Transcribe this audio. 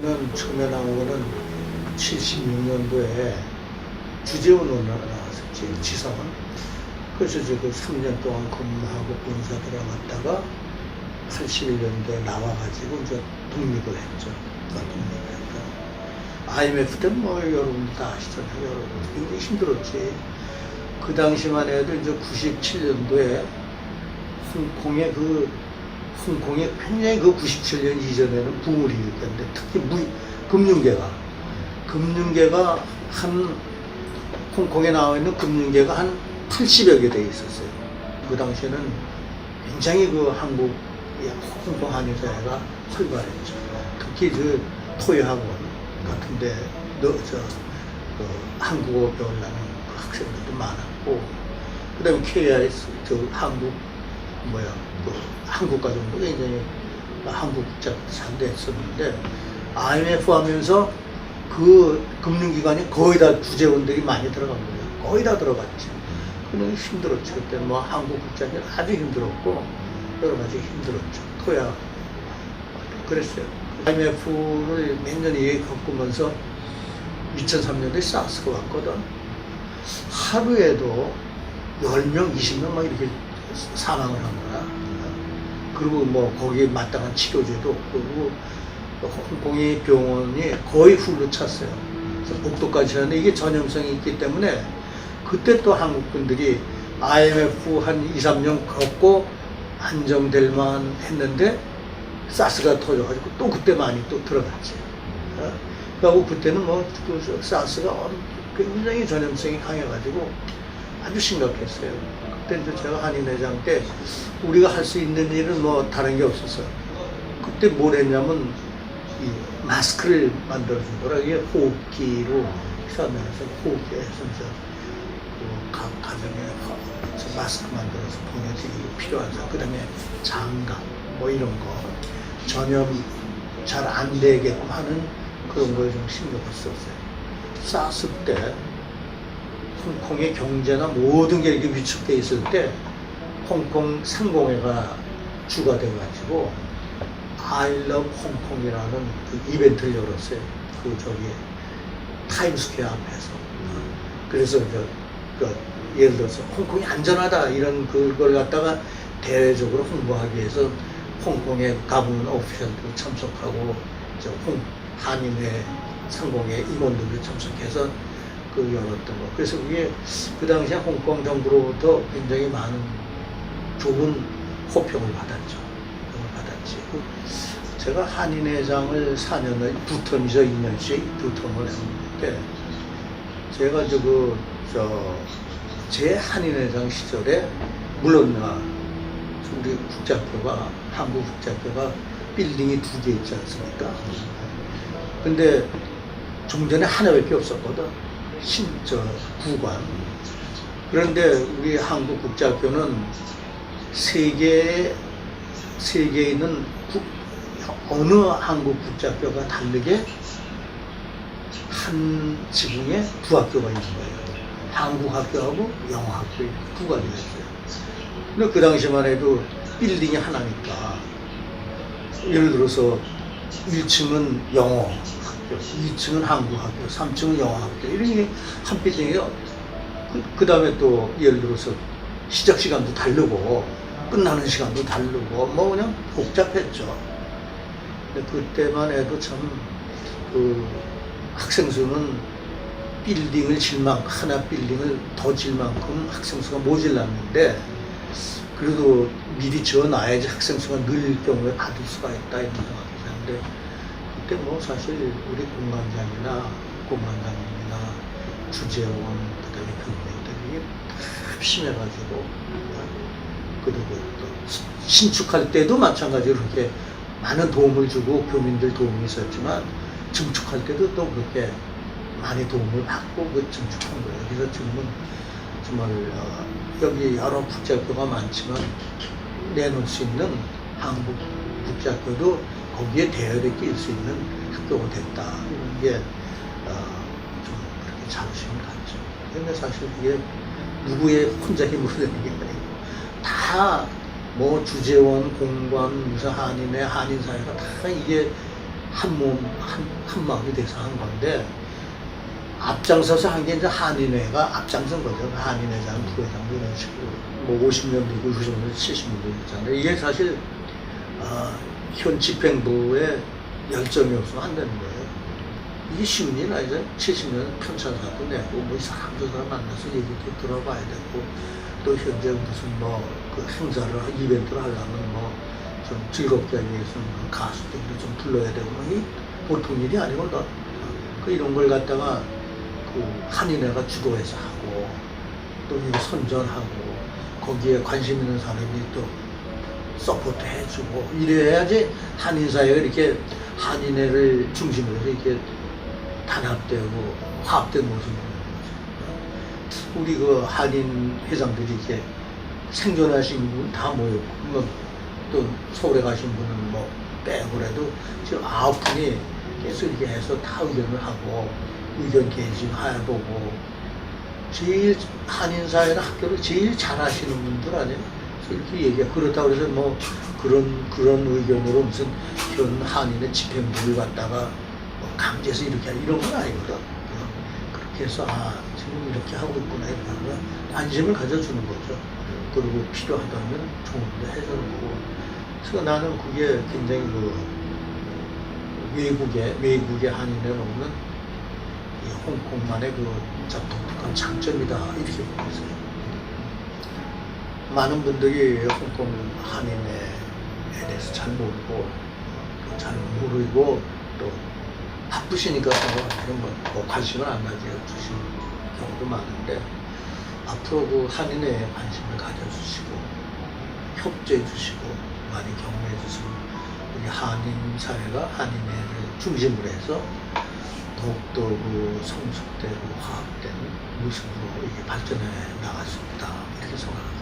저는 처음에 나온 거는 76년도에 주재원으로 나왔었지, 지사원. 그래서 저그 3년 동안 근무하고 본사 들어갔다가 81년도에 나와가지고 이제 독립을 했죠. 독립을 했죠. IMF 때 뭐 여러분들 다 아시잖아요. 여러분 굉장히 힘들었지. 그 당시만 해도 이제 97년도에 홍콩의 그 홍콩이 굉장히 그 97년 이전에는 붐을 일으켰는데 특히 무, 금융계가 금융계가 한 홍콩에 나와 있는 금융계가 한 80여 개 돼 있었어요. 그 당시에는 굉장히 그 한국 홍콩 한의사회가 활발했죠. 특히 그 토요학원 같은데 너 저 그 한국어 배우려는 그 학생들도 많았고 그다음에 KIS 저 한국 뭐야 그 한국 가정도 굉장히 한국 상대했었는데 IMF 하면서 그 금융기관이 거의 다 구재원들이 많이 들어간 거예요. 거의 다 들어갔지. 그는 힘들었죠. 그때 뭐 한국 국장이 아주 힘들었고 여러 가지 힘들었죠. 토야 그랬어요. IMF를 몇 년 이에 겪으면서 2003년도에 사스가 왔거든. 하루에도 10명, 20명 막 이렇게 사망을 한 거야. 그리고 뭐 거기에 마땅한 치료제도 없고 홍콩의 병원이 거의 훌로 찼어요. 그래서 복도까지 하는데 이게 전염성이 있기 때문에 그때 또 한국 분들이 IMF 한 2, 3년 걷고 안정될 만 했는데 사스가 터져가지고 또 그때 많이 또 들어갔지. 어? 그리고 그때는 뭐 그 사스가 엄- 굉장히 전염성이 강해가지고 아주 심각했어요. 그때 이제 제가 한인회장 때 우리가 할 수 있는 일은 뭐 다른 게 없었어요. 그때 뭘 했냐면 이 마스크를 만들어준 거라 이게 호흡기로 시험에서 호흡기 해서 이제 그 가, 가정에 마스크 만들어서 보내드리고 필요한 사람 그다음에 장갑 뭐 이런 거 전염 잘 안 되게끔 하는 그런 거에 좀 신경을 썼어요. 사스 때 홍콩의 경제나 모든 게 이렇게 위축돼 있을 때 홍콩 상공회가 주가 돼가지고 I love 홍콩이라는 그 이벤트를 열었어요. 그 저기 타임스퀘어 앞에서. 그래서 저, 그 예를 들어서 홍콩이 안전하다 이런 그걸 갖다가 대외적으로 홍보하기 위해서 홍콩에 가보는 오피셜도 참석하고 저 홍, 한인회 상공회 임원들도 참석해서 그 열었던 거. 그래서 그게 그 당시에 홍콩 정부로부터 굉장히 많은 좋은 호평을 받았죠. 받았지. 그 제가 한인회장을 4년을 두 텀이죠. 2년씩 두 텀을 했는데 제가 저그 저제 한인회장 시절에 물론 아, 우리 국제학교가 한국 국제학교가 빌딩이 두 개 있지 않습니까? 근데 종전에 하나밖에 없었거든. 신저 구관. 그런데 우리 한국 국제학교는 세계 세계에 있는 국- 어느 한국 국제학교가 다르게 한 지붕에 두 학교가 있는 거예요. 한국 학교하고 영어 학교 이렇게 두 가지가 있어요. 근데 그 당시만 해도 빌딩이 하나니까 예를 들어서 1층은 영어 학교, 2층은 한국 학교, 3층은 영어 학교 이런 게한 빌딩이에요. 그, 그 다음에 또 예를 들어서 시작 시간도 다르고 끝나는 시간도 다르고 뭐 그냥 복잡했죠. 근데 그때만 해도 참그 학생 수는 빌딩을 질 만큼 하나 빌딩을 더 질 만큼 학생 수가 모질랐는데 그래도 미리 지어놔야지 학생 수가 늘 경우에 받을 수가 있다 이런 생각이 드는데 그때 뭐 사실 우리 공관장이나 공관장님이나 주재원 그다음에 교육생들이 합심해가지고 그리고 또 신축할 때도 마찬가지로 그렇게 많은 도움을 주고 교민들 도움이 있었지만 증축할 때도 또 그렇게 많이 도움을 받고 그 증축한 거예요. 그래서 지금은 정말 어, 여기 여러 국제학교가 많지만 내놓을 수 있는 한국 국제학교도 거기에 대열에 낄수 있는 학교가 됐다. 이런 게 어, 좀 그렇게 자부심을 갖죠. 근데 사실 이게 누구의 혼자 힘으로 되는 게 아니고 다 뭐 주재원, 공관, 무슨 한인회, 한인사회가 다 이게 한 몸, 한, 한 마음이 돼서 한 건데, 앞장서서 한 게 이제 한인회가 앞장선 거죠. 한인회장, 부회장 이런 식으로. 뭐 50년대고 60년대, 70년대 있잖아요. 이게 사실, 어, 현 집행부의 열정이 없으면 안 되는 거예요. 이게 쉬운 일 아니죠. 70년 편찬사도 내고, 뭐 이 사람 저 사람 만나서 얘기도 들어봐야 되고, 또 현재 무슨 뭐 그 행사를, 이벤트를 하려면 뭐 좀 즐겁게 하기 위해서는 그 가수들도 좀 불러야 되고, 뭐이 보통 일이 아니거든. 그 이런 걸 갖다가 그 한인회가 주도해서 하고, 또 선전하고, 거기에 관심 있는 사람이 또 서포트 해주고, 이래야지 한인사회가 이렇게 한인회를 중심으로 이렇게 단합되고 화합된 거죠. 우리 그 한인 회장들이 이렇게 생존하신 분 다 모였고, 물론 또 서울에 가신 분은 뭐 빼고라도 지금 아홉 분이 계속 이렇게 해서 다 의견을 하고 의견 개진해보고 제일 한인사회나 학교를 제일 잘하시는 분들 아니에요? 이렇게 얘기해. 그렇다고 해서 뭐 그런, 그런 의견으로 무슨 현 한인의 집행부를 갖다가 뭐 강제해서 이렇게 하는 이런 건 아니거든. 그렇게 해서 아, 지금 이렇게 하고 있구나 이렇게 하면 관심을 가져주는 거죠. 그리고 필요하다면 좋은데 해주는 거고. 그래서 나는 그게 굉장히 그 외국의, 외국의 한인에 이 홍콩만의 그 독특한 장점이다 이렇게 보고 있어요. 많은 분들이 홍콩 한인에 대해서 잘 모르고 또잘 모르고 또 바쁘시니까 이런 뭐 관심을 안 가져주시는 경우도 많은데 앞으로 그 한인에 관심을 가져주시고 협조해 주시고 많이 경험해 주시면 우리 한인 사회가 한인회를 중심으로 해서 더욱더 그 성숙되고 화합된 모습으로 이게 발전해 나갈 수 있다 이렇게 생각합니다.